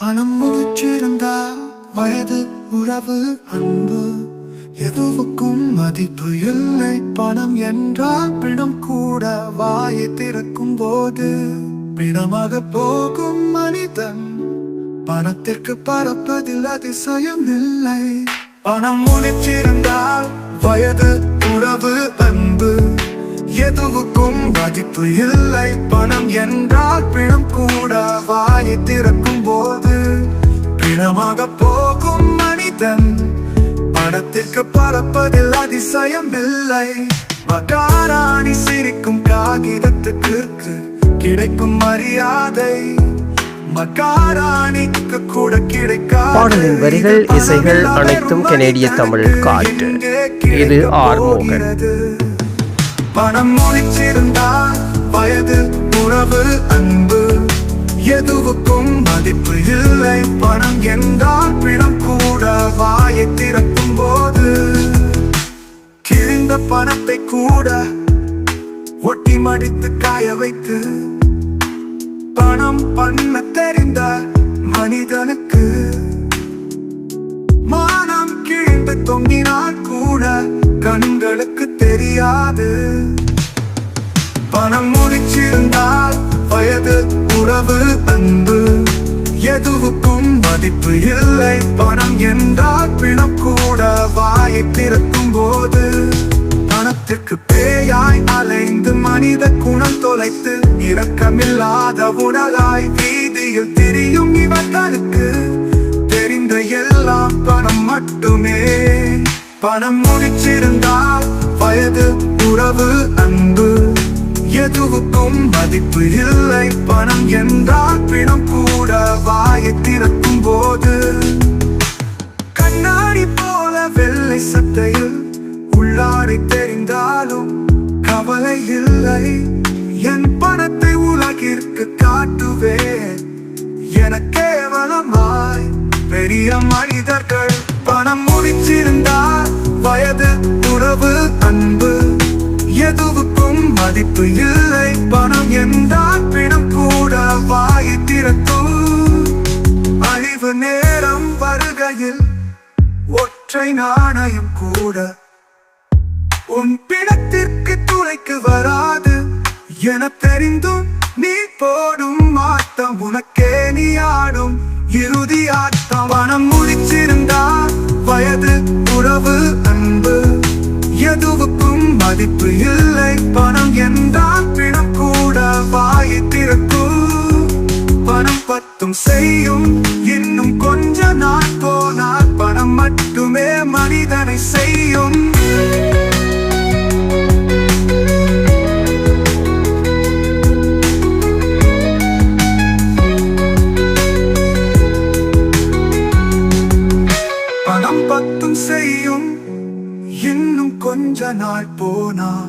பணம் முடிச்சிருந்தா வயது உறவு அன்பு எதுவுக்கும் மதிப்பு இல்லை. பணம் என்றால் பிணம் கூட வாயை திறக்கும் போது பிணமாக போகும் மனிதன் பணத்திற்கு பறப்பதில் அதிசயம் இல்லை. பணம் முடிச்சிருந்தால் வயது உறவு அன்பு எதுவுக்கும் மதிப்பு இல்லை. பணம் என்றால் பிணம் கூட வாயை திறக்கும் போது பணத்திற்கு பறப்பதில் அதிசயம் இல்லை மகாராணி சிரிக்கும் காகிதத்துக்கு கிடைக்கும் மரியாதை. பாடலின் வரிகள், இசைகள் அனைத்தும் கனேடிய தமிழ் காற்று. இது ஆர் மோகன். பணம் முடிச்சிருந்தால் வயது உறவு அன்பு எதுவுக்கும் மதிப்பு இல்லை. பணம் என்றால் பிணம் கூட வாயை திறக்கும் போது கிழிந்த பணத்தை கூட ஒட்டி மடித்து காய வைத்து பணம் பண்ண தெரிந்த மனிதனுக்கு மானம் கிழிந்து தொங்கினால் கூட கண்களுக்கு தெரியாது. பணம் முடிச்சிருந்தால் வயது உறவு அன்பு எதுவுக்கும் மதிப்பு இல்லை. பணம் என்றால் பிணம் கூட வாயை திறக்கும் போது பணத்திற்கு பேயாய் அலைந்து மனித குணம் தொலைத்து இரக்கமில்லாத உடலாய் வீதியில் திரியும் இவர்களுக்கு தெரிந்த எல்லாம் பணம் மட்டுமே. பணம் முடிச்சிருந்தால் வயது உறவு அன்பு எதுவுக்கும் மதிப்பு இல்லை. பணம் என்றால் பிணம் கூட வாயை திறக்கும் போது கண்ணாடி போல வெள்ளை சட்டையில் இல்லை. என் பணத்தை உலகிற்கு காட்டுவேன். என கேவலமாய் பெரிய மனிதர்கள் பணம் முடிச்சிருந்தால் வயது உறவு அன்பு எதுவுக்கும் மதிப்பு இல்லை. பணம் என்றால் பிணம் கூட வாயை திறக்கும். அழிவு நேரம் வருகையில் ஒற்றை நாணயம் கூட. உன் பிணத்திற்கு துளைக்க என தெரிந்தும் நீ போடும் ஆட்டம் உனக்கே நீ ஆடும். இறுதி ஆட்டம் பணம் முடிச்சிருந்தா வயது உறவு அன்பு எதுவுக்கும் மதிப்பு இல்லை. பணம் என்றால் பிணம் கூட வாயை திறக்கும் பணம் பத்தும் செய்யும் இன்னும் கொஞ்ச நாள் போனால் பணம் மட்டுமே மனிதனை செய்யும். பணம் செய்யும். இன்னும் கொஞ்ச நாள் போனா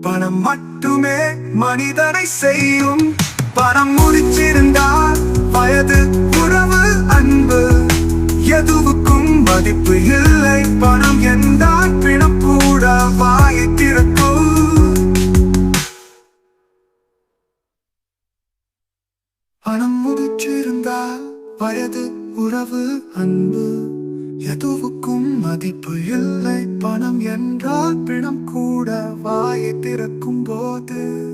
பணம் மட்டுமே மனிதனை செய்யும். பணம் முடிச்சிருந்தா வயது உறவு அன்பு எதுவுக்கும் மதிப்பு இல்லை. பணம் என்றால் பிணம் கூட வாயை திறக்கும். பணம் முடிச்சிருந்தால் வயது உறவு அன்பு எதுவுக்கும் மதிப்பு இல்லை. பணம் என்றால் பிணம் கூட வாயை திறக்கும் போது